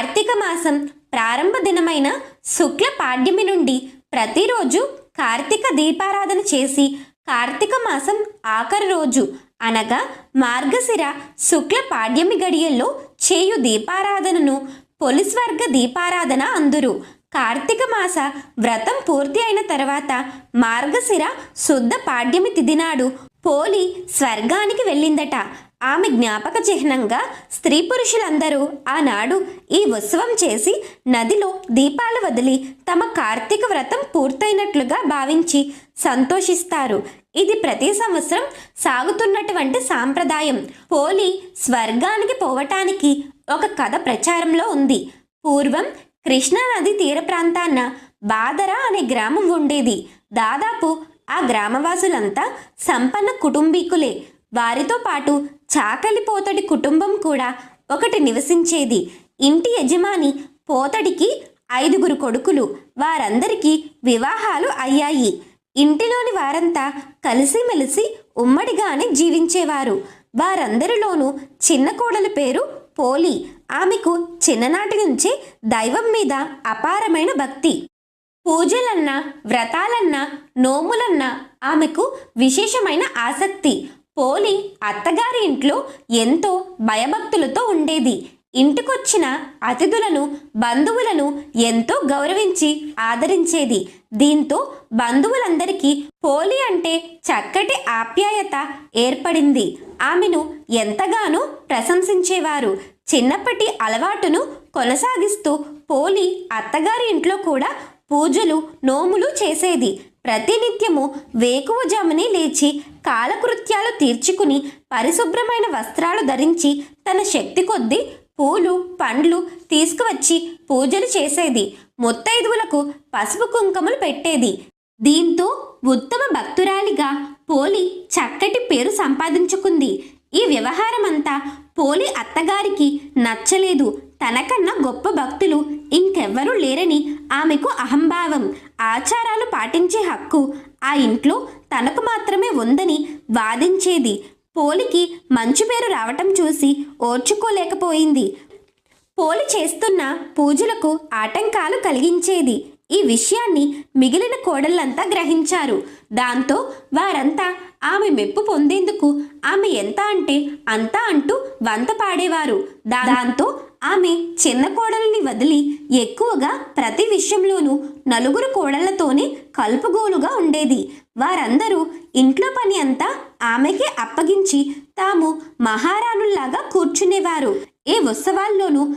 కార్తీక మాసం ప్రారంభ దినమైన శుక్ల పాడ్యమి నుండి ప్రతిరోజు కార్తీక దీపారాధన చేసి కార్తీక మాసం ఆఖరి రోజు అనగా మార్గశిర శుక్ల పాడ్యమి గడియల్లో చేయు దీపారాధనను పొలిస్వర్గ దీపారాధన అందురు. కార్తీక మాస వ్రతం పూర్తి అయిన తర్వాత మార్గశిర శుద్ధ పాడ్యమి తిదినాడు పోలి స్వర్గానికి వెళ్ళిందట. ఆమె జ్ఞాపక చిహ్నంగా స్త్రీ పురుషులందరూ ఆనాడు ఈ ఉత్సవం చేసి నదిలో దీపాలు వదిలి తమ కార్తీక వ్రతం పూర్తయినట్లుగా భావించి సంతోషిస్తారు. ఇది ప్రతి సంవత్సరం సాగుతున్నటువంటి సాంప్రదాయం. పోలి స్వర్గానికి పోవటానికి ఒక కథ ప్రచారంలో ఉంది. పూర్వం కృష్ణా నది తీర ప్రాంతాన బాదర అనే గ్రామం ఉండేది. దాదాపు ఆ గ్రామవాసులంతా సంపన్న కుటుంబీకులే. వారితో పాటు చాకలి పోతడి కుటుంబం కూడా ఒకటి నివసించేది. ఇంటి యజమాని పోతడికి ఐదుగురు కొడుకులు. వారందరికీ వివాహాలు అయ్యాయి. ఇంటిలోని వారంతా కలిసిమెలిసి ఉమ్మడిగానే జీవించేవారు. వారందరిలోనూ చిన్న కోడల పేరు పోలి. ఆమెకు చిన్ననాటి నుంచే దైవం మీద అపారమైన భక్తి. పూజలన్నా వ్రతాలన్నా నోములన్నా ఆమెకు విశేషమైన ఆసక్తి. పోలి అత్తగారి ఇంట్లో ఎంతో భయభక్తులతో ఉండేది. ఇంటికొచ్చిన అతిథులను బంధువులను ఎంతో గౌరవించి ఆదరించేది. దీంతో బంధువులందరికీ పోలి అంటే చక్కటి ఆప్యాయత ఏర్పడింది. ఆమెను ఎంతగానో ప్రశంసించేవారు. చిన్నప్పటి అలవాటును కొనసాగిస్తూ పోలి అత్తగారి ఇంట్లో కూడా పూజలు నోములు చేసేది. ప్రతినిత్యము వేకువజామునే లేచి కాలకృత్యాలు తీర్చుకుని పరిశుభ్రమైన వస్త్రాలు ధరించి తన శక్తి కొద్దీ పూలు పండ్లు తీసుకువచ్చి పూజలు చేసేది. ముత్తైదువులకు పసుపు కుంకుమలు పెట్టేది. దీంతో ఉత్తమ భక్తురాలిగా పోలి చక్కటి పేరు సంపాదించుకుంది. ఈ వ్యవహారమంతా పోలి అత్తగారికి నచ్చలేదు. తనకన్నా గొప్ప భక్తులు ఇంకెవ్వరూ లేరని ఆమెకు అహంభావం. ఆచారాలు పాటించే హక్కు ఆ ఇంట్లో తనకు మాత్రమే ఉందని వాదించేది. పోలికి మంచి పేరు రావటం చూసి ఓర్చుకోలేకపోయింది. పోలి చేస్తున్న పూజలకు ఆటంకాలు కలిగించేది. ఈ విషయాన్ని మిగిలిన కోడళ్ళంతా గ్రహించారు. దాంతో వారంతా ఆమె మెప్పు పొందేందుకు ఆమె ఎంత అంటే అంతా అంటూ వంత పాడేవారు. దా- దాంతో ఆమె చిన్న కోడల్ని వదిలి ఎక్కువగా ప్రతి విషయంలోనూ నలుగురు కోడళ్ళతోనే కలుపుగోలుగా ఉండేది. వారందరూ ఇంట్లో పని అంతా ఆమెకే అప్పగించి తాము మహారాణుల్లాగా కూర్చునేవారు. ఏ ఉత్సవాల్లోనూ